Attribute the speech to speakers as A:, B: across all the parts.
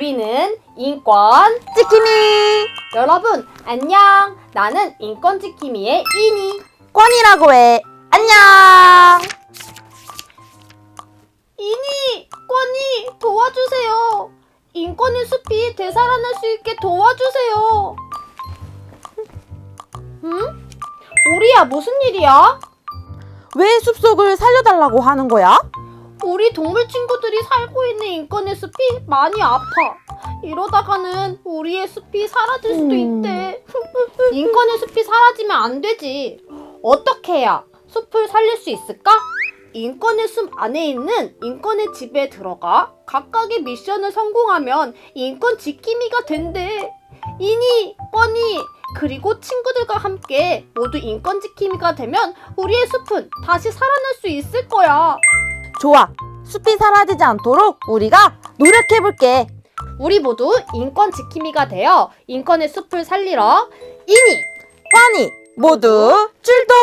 A: 우리는 인권
B: 찌키미
A: 여러분 안녕 나는 인권 지킴이의 이니
B: 권이라고 해. 안녕.
A: 이니 권이 도와주세요 인권의 숲이 되살아날 수 있게 도와주세요 응? 우리야 무슨 일이야?
B: 왜 숲속을 살려달라고 하는 거야?
A: 우리 동물 친구들이 살고 있는 인권의 숲이 많이 아파. 이러다가는 우리의 숲이 사라질 수도
B: 음.
A: 있대. 인권의 숲이 사라지면 안 되지. 어떻게 해야 숲을 살릴 수 있을까? 인권의 숲 안에 있는 인권의 집에 들어가 각각의 미션을 성공하면 인권 지킴이가 된대. 이니, 뻔히, 그리고 친구들과 함께 모두 인권 지킴이가 되면 우리의 숲은 다시 살아날 수 있을 거야.
B: 좋아. 숲이 사라지지 않도록 우리가 노력해볼게.
A: 우리 모두 인권 지킴이가 되어 인권의 숲을 살리러 이니
B: 권이 모두 출동.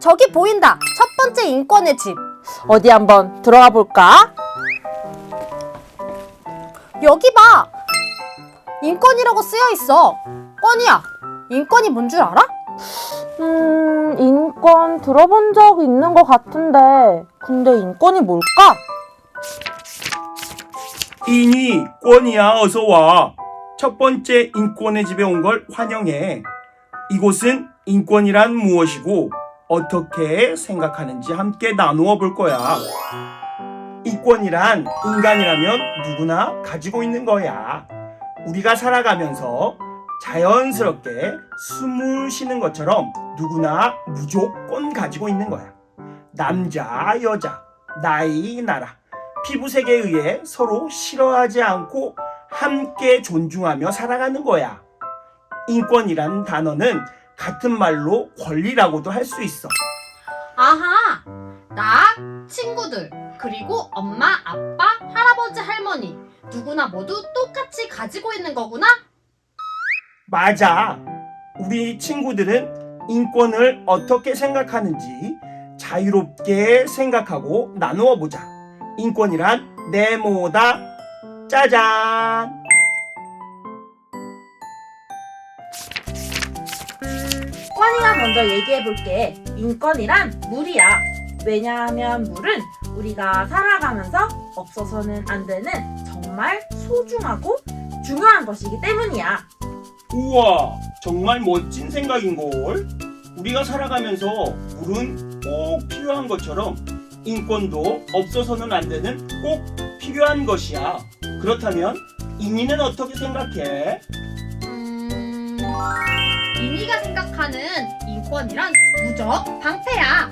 A: 저기 보인다 첫 번째 인권의 집
B: 어디 한번 들어가 볼까?
A: 여기 봐 인권이라고 쓰여 있어 권이야 인권이 뭔 줄 알아?
B: 음, 인권 들어본 적 있는 것 같은데. 근데 인권이 뭘까?
C: 이니 권이야 어서 와. 첫 번째 인권의 집에 온 걸 환영해. 이곳은 인권이란 무엇이고 어떻게 생각하는지 함께 나누어 볼 거야. 인권이란 인간이라면 누구나 가지고 있는 거야. 우리가 살아가면서 자연스럽게 숨을 쉬는 것처럼 누구나 무조건 가지고 있는 거야. 남자, 여자, 나이, 나라. 피부색에 의해 서로 싫어하지 않고 함께 존중하며 살아가는 거야. 인권이란 단어는 같은 말로 권리라고도 할 수 있어.
A: 아하 나 친구들 그리고 엄마 아빠 할아버지 할머니 누구나 모두 똑같이 가지고 있는 거구나
C: 맞아. 우리 친구들은 인권을 어떻게 생각하는지 자유롭게 생각하고 나누어 보자. 인권이란 네모다. 짜잔!
B: 권이가 먼저 얘기해 볼게. 인권이란 물이야. 왜냐하면 물은 우리가 살아가면서 없어서는 안 되는 정말 소중하고 중요한 것이기 때문이야.
C: 우와, 정말 멋진 생각인걸. 우리가 살아가면서 물은 꼭 필요한 것처럼 인권도 없어서는 안 되는 꼭 필요한 것이야. 그렇다면 이니는 어떻게 생각해?
A: 음... 이니가 생각하는 인권이란 무적 방패야.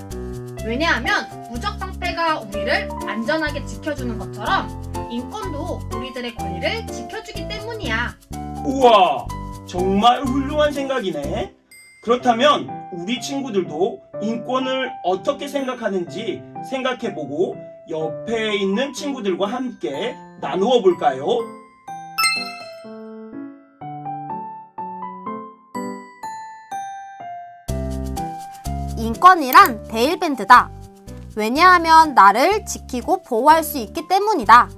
A: 왜냐하면 무적 방패가 우리를 안전하게 지켜주는 것처럼 인권도 우리들의 권리를 지켜주기 때문이야.
C: 우와, 정말 훌륭한 생각이네. 그렇다면 우리 친구들도 인권을 어떻게 생각하는지 생각해보고 옆에 있는 친구들과 함께 나누어 볼까요?
A: 인권이란 데일밴드다. 왜냐하면 나를 지키고 보호할 수 있기 때문이다.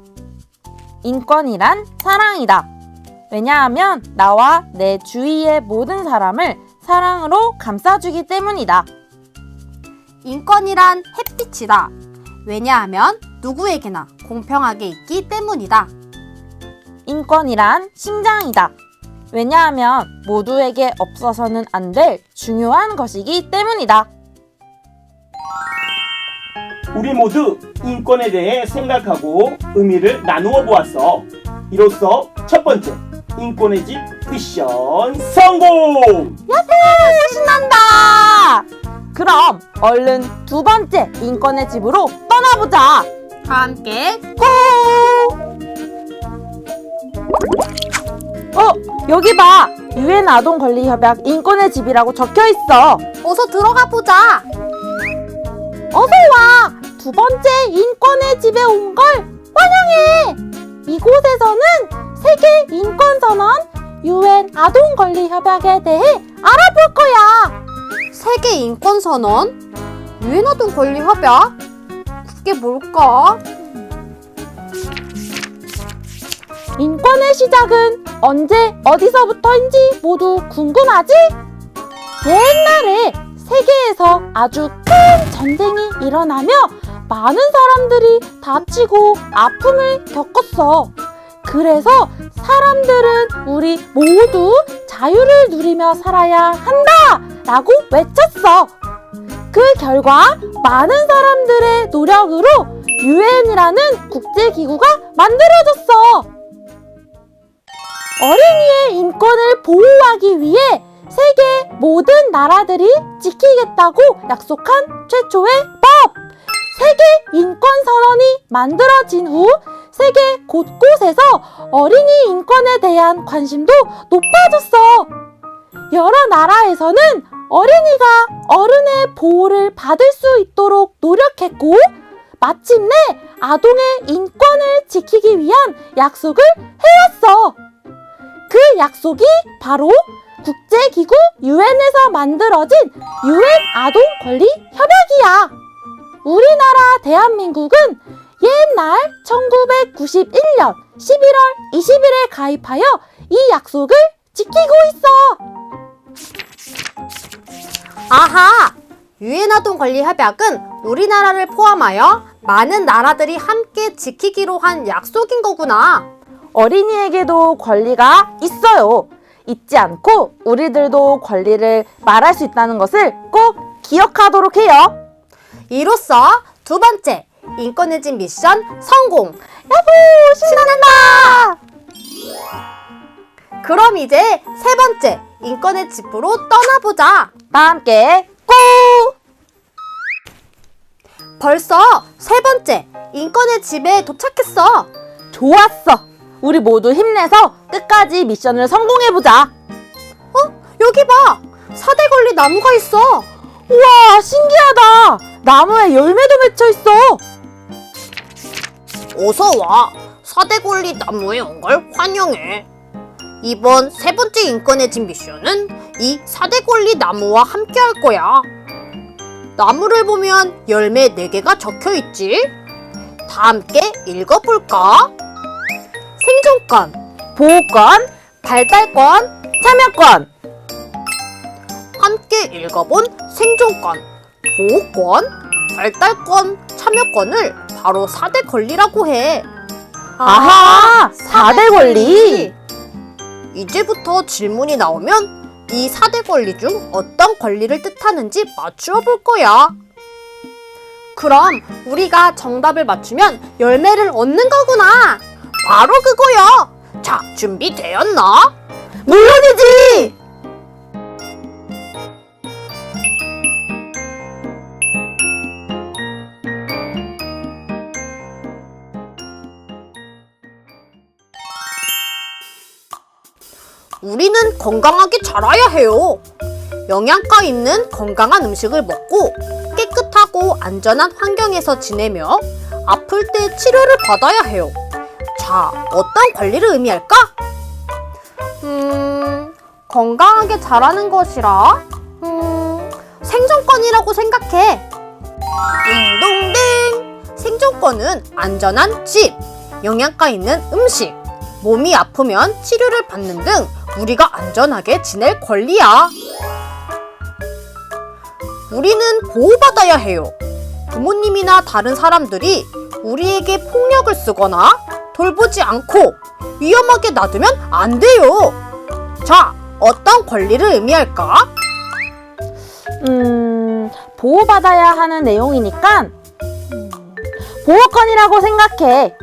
B: 인권이란 사랑이다. 왜냐하면 나와 내 주위의 모든 사람을 사랑으로 감싸주기 때문이다.
A: 인권이란 햇빛이다. 왜냐하면 누구에게나 공평하게 있기 때문이다.
B: 인권이란 심장이다. 왜냐하면 모두에게 없어서는 안 될 중요한 것이기 때문이다.
C: 우리 모두 인권에 대해 생각하고 의미를 나누어 보았어. 이로써 첫 번째 인권의 집 미션 성공!
B: 신난다! 그럼 얼른 두 번째 인권의 집으로 떠나보자!
A: 다 함께
B: 고! 어, 여기 봐! 유엔 아동 권리 협약 인권의 집이라고 적혀 있어.
A: 어서 들어가 보자.
B: 어서 와! 두 번째 인권의 집에 온 걸 환영해! 이곳에서는 세계 인권 선언 유엔 아동 권리 협약에 대해 알아볼 거야.
A: 세계 인권 선언, 유엔 아동 권리 협약. 그게 뭘까?
B: 인권의 시작은 언제 어디서부터인지 모두 궁금하지? 옛날에 세계에서 아주 큰 전쟁이 일어나며 많은 사람들이 다치고 아픔을 겪었어. 그래서 사람들은 우리 모두 자유를 누리며 살아야 한다! 라고 외쳤어. 그 결과 많은 사람들의 노력으로 유엔이라는 국제기구가 만들어졌어. 어린이의 인권을 보호하기 위해 세계 모든 나라들이 지키겠다고 약속한 최초의 법! 세계 인권 선언이 만들어진 후 세계 곳곳에서 어린이 인권에 대한 관심도 높아졌어. 여러 나라에서는 어린이가 어른의 보호를 받을 수 있도록 노력했고, 마침내 아동의 인권을 지키기 위한 약속을 해왔어. 그 약속이 바로 국제기구 유엔에서 만들어진 유엔 아동 권리 협약이야. 우리나라 대한민국은 옛날 1991년 11월 20일에 가입하여 이 약속을 지키고 있어.
A: 아하! 유엔 아동 권리 협약은 우리나라를 포함하여 많은 나라들이 함께 지키기로 한 약속인 거구나.
B: 어린이에게도 권리가 있어요. 잊지 않고 우리들도 권리를 말할 수 있다는 것을 꼭 기억하도록 해요.
A: 이로써 두 번째 인권의 집 미션 성공.
B: 야호! 신난다!
A: 그럼 이제 세 번째 인권의 집으로 떠나보자.
B: 다 함께 고!
A: 벌써 세 번째 인권의 집에 도착했어.
B: 좋았어. 우리 모두 힘내서 끝까지 미션을 성공해보자.
A: 여기 봐. 사대걸리 나무가 있어.
B: 우와, 신기하다. 나무에 열매도 맺혀 있어.
A: 어서 와. 사대걸리 나무에 온걸 환영해. 이번 세 번째 인권의 집 미션은 이 사대걸리 나무와 함께 할 거야. 나무를 보면 열매 4개가 적혀 있지? 다 함께 읽어볼까? 생존권,
B: 보호권,
A: 발달권,
B: 참여권.
A: 함께 읽어본 생존권, 보호권, 발달권, 참여권을 바로 4대 권리라고 해.
B: 아하, 4대 권리.
A: 이제부터 질문이 나오면 이 4대 권리 중 어떤 권리를 뜻하는지 맞추어 볼 거야. 그럼 우리가 정답을 맞추면 열매를 얻는 거구나. 바로 그거야. 자, 준비되었나?
B: 물론이지!
A: 우리는 건강하게 자라야 해요. 영양가 있는 건강한 음식을 먹고 깨끗하고 안전한 환경에서 지내며 아플 때 치료를 받아야 해요. 자, 어떤 권리를 의미할까? 음, 건강하게 자라는 것이라, 음, 생존권이라고 생각해. 딩동댕! 생존권은 안전한 집, 영양가 있는 음식, 몸이 아프면 치료를 받는 등 우리가 안전하게 지낼 권리야. 우리는 보호받아야 해요. 부모님이나 다른 사람들이 우리에게 폭력을 쓰거나 돌보지 않고 위험하게 놔두면 안 돼요. 자, 어떤 권리를 의미할까?
B: 음, 보호받아야 하는 내용이니까, 음, 보호권이라고 생각해.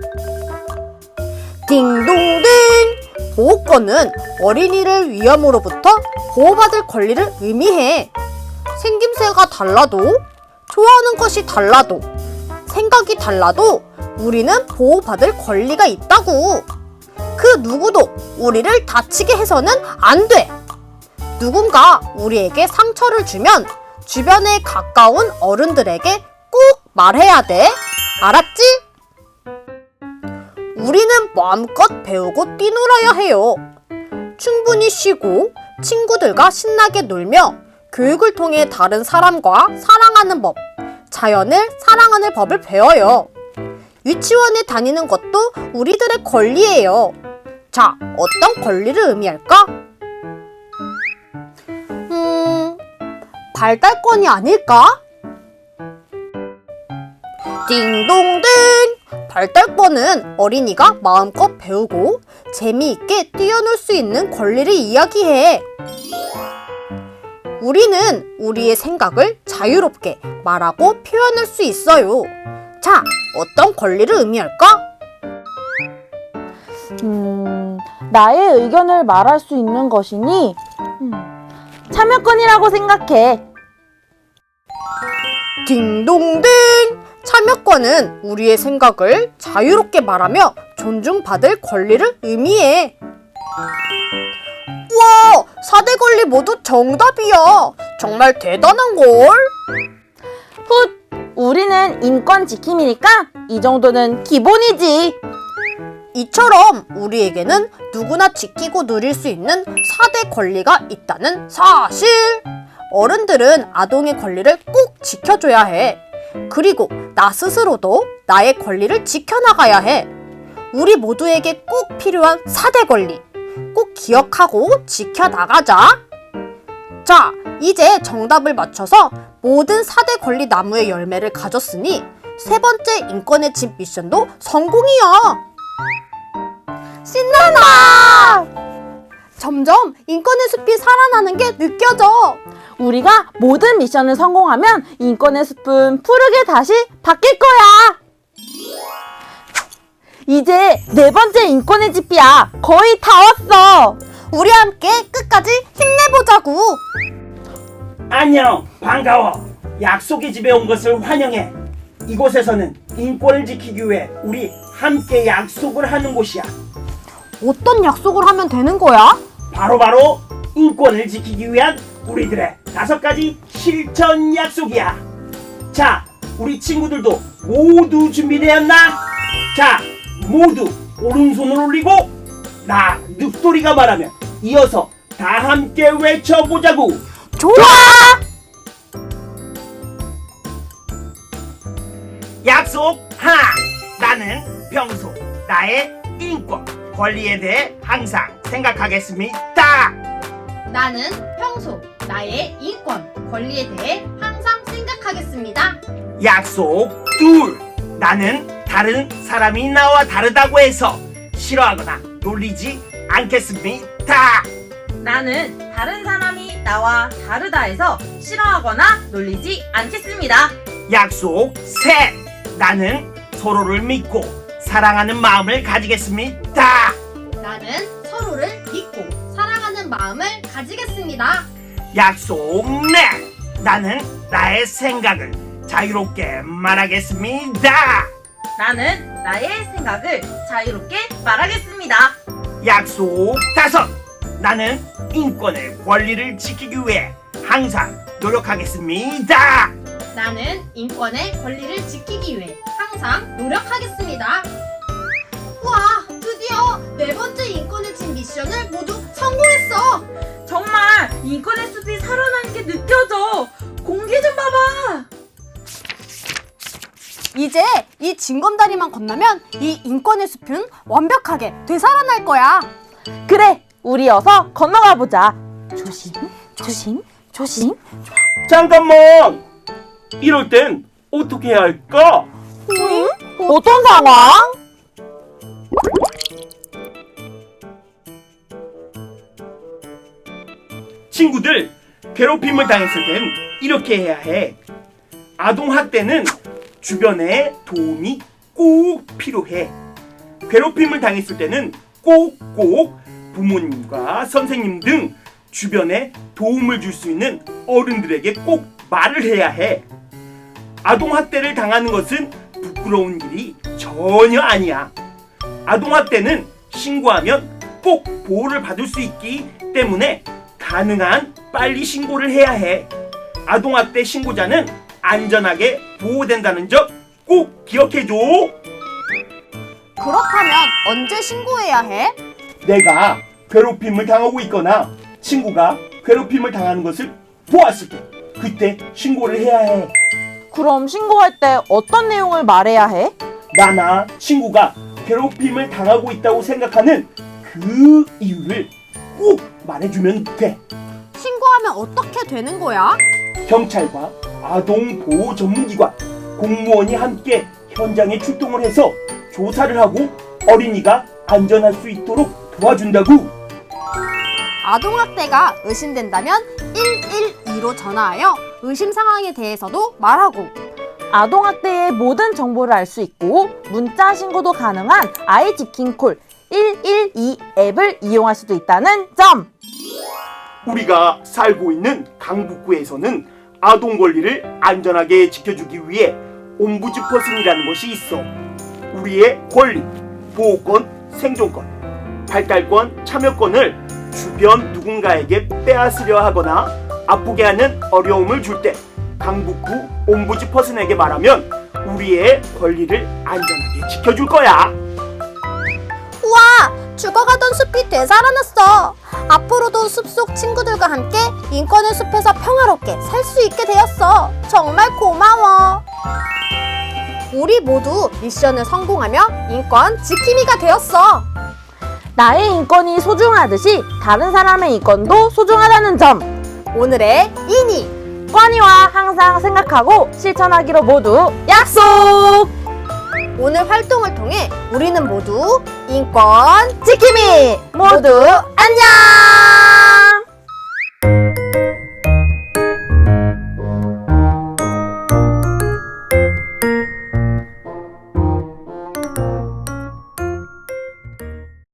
A: 딩동댕! 보호권은 어린이를 위험으로부터 보호받을 권리를 의미해. 생김새가 달라도, 좋아하는 것이 달라도, 생각이 달라도 우리는 보호받을 권리가 있다고. 그 누구도 우리를 다치게 해서는 안 돼. 누군가 우리에게 상처를 주면 주변에 가까운 어른들에게 꼭 말해야 돼. 알았지? 우리는 마음껏 배우고 뛰놀아야 해요. 충분히 쉬고 친구들과 신나게 놀며 교육을 통해 다른 사람과 사랑하는 법, 자연을 사랑하는 법을 배워요. 유치원에 다니는 것도 우리들의 권리예요. 자, 어떤 권리를 의미할까? 음, 발달권이 아닐까? 띵동댕! 발달권은 어린이가 마음껏 배우고 재미있게 뛰어놀 수 있는 권리를 이야기해. 우리는 우리의 생각을 자유롭게 말하고 표현할 수 있어요. 자, 어떤 권리를 의미할까?
B: 음, 나의 의견을 말할 수 있는 것이니 음, 참여권이라고 생각해.
A: 딩동댕! 참여권은 우리의 생각을 자유롭게 말하며 존중받을 권리를 의미해. 와, 4대 권리 모두 정답이야. 정말 대단한걸?
B: 훗! 우리는 인권 지킴이니까 이 정도는 기본이지.
A: 이처럼 우리에게는 누구나 지키고 누릴 수 있는 4대 권리가 있다는 사실. 어른들은 아동의 권리를 꼭 지켜줘야 해. 그리고 나 스스로도 나의 권리를 지켜나가야 해. 우리 모두에게 꼭 필요한 4대 권리. 꼭 기억하고 지켜나가자. 자, 이제 정답을 맞춰서 모든 4대 권리 나무의 열매를 가졌으니 세 번째 인권의 집 미션도 성공이야. 신난다! 점점 인권의 숲이 살아나는 게 느껴져.
B: 우리가 모든 미션을 성공하면 인권의 숲은 푸르게 다시 바뀔 거야. 이제 네 번째 인권의 집이야. 거의 다 왔어.
A: 우리 함께 끝까지 힘내보자고.
C: 안녕, 반가워. 약속의 집에 온 것을 환영해. 이곳에서는 인권을 지키기 위해 우리 함께 약속을 하는 곳이야.
A: 어떤 약속을 하면 되는 거야?
C: 바로바로 인권을 지키기 위한 우리들의 다섯 가지 실천 약속이야. 자, 우리 친구들도 모두 준비되었나? 자, 모두 오른손을 올리고 나 늑돌이가 말하면 이어서 다 함께 외쳐보자고.
A: 좋아!
C: 약속 하나. 나는 평소 나의 인권 권리에 대해 항상 생각하겠습니다.
A: 나는 평소 나의 인권, 권리에 대해 항상 생각하겠습니다.
C: 약속 둘. 나는 다른 사람이 나와 다르다고 해서 싫어하거나 놀리지 않겠습니다.
D: 나는 다른 사람이 나와 다르다 해서 싫어하거나 놀리지 않겠습니다.
C: 약속 셋. 나는 서로를 믿고 사랑하는 마음을 가지겠습니다.
A: 나는 서로를 믿고 사랑하는 마음을 가지겠습니다.
C: 약속 넷. 나는 나의 생각을 자유롭게 말하겠습니다.
D: 나는 나의 생각을 자유롭게 말하겠습니다.
C: 약속 다섯. 나는 인권의 권리를 지키기 위해 항상 노력하겠습니다.
A: 나는 인권의 권리를 지키기 위해 항상 노력하겠습니다. 와, 드디어 네 번째 인권의 집 미션을 모두 성공했어.
D: 정말 인권의 숲이 살아나는 게 느껴져. 공기 좀 봐봐.
A: 이제 이 징검다리만 건너면 이 인권의 숲은 완벽하게 되살아날 거야.
B: 그래, 우리 어서 건너가 보자. 조심, 조심, 조심.
C: 잠깐만. 이럴 땐 어떻게 해야 할까?
B: 응? 어떤 상황?
C: 친구들, 괴롭힘을 당했을 땐 이렇게 해야 해. 아동 학대는 주변의 도움이 꼭 필요해. 괴롭힘을 당했을 때는 꼭꼭 부모님과 선생님 등 주변에 도움을 줄 수 있는 어른들에게 꼭 말을 해야 해. 아동 학대를 당하는 것은 부끄러운 일이 전혀 아니야. 아동 학대는 신고하면 꼭 보호를 받을 수 있기 때문에 가능한 빨리 신고를 해야 해. 아동 학대 신고자는 안전하게 보호된다는 점 꼭 기억해 줘.
A: 그렇다면 언제 신고해야 해?
C: 내가 괴롭힘을 당하고 있거나 친구가 괴롭힘을 당하는 것을 보았을 때 그때 신고를 해야 해.
B: 그럼 신고할 때 어떤 내용을 말해야 해?
C: 나나 친구가 괴롭힘을 당하고 있다고 생각하는 그 이유를 꼭 말해주면 돼.
A: 신고하면 어떻게 되는 거야?
C: 경찰과 아동 보호 전문기관, 공무원이 함께 현장에 출동을 해서 조사를 하고 어린이가 안전할 수 있도록 도와준다고.
A: 아동학대가 의심된다면 112로 전화하여 의심 상황에 대해서도 말하고
B: 아동학대의 모든 정보를 알 수 있고 문자 신고도 가능한 아이 지킨콜 112 앱을 이용할 수도 있다는 점.
C: 우리가 살고 있는 강북구에서는 아동 권리를 안전하게 지켜주기 위해 옴부즈퍼슨이라는 것이 있어. 우리의 권리, 보호권, 생존권, 발달권, 참여권을 주변 누군가에게 빼앗으려 하거나 아프게 하는 어려움을 줄 때 강북구 옴부즈퍼슨에게 말하면 우리의 권리를 안전하게 지켜줄 거야.
A: 죽어가던 숲이 되살아났어. 앞으로도 숲속 친구들과 함께 인권의 숲에서 평화롭게 살 수 있게 되었어. 정말 고마워. 우리 모두 미션을 성공하며 인권 지킴이가 되었어.
B: 나의 인권이 소중하듯이 다른 사람의 인권도 소중하다는 점.
A: 오늘의 이니
B: 권위와 항상 생각하고 실천하기로 모두 약속!
A: 오늘 활동을 통해 우리는 모두 인권
B: 지킴이 모두 안녕!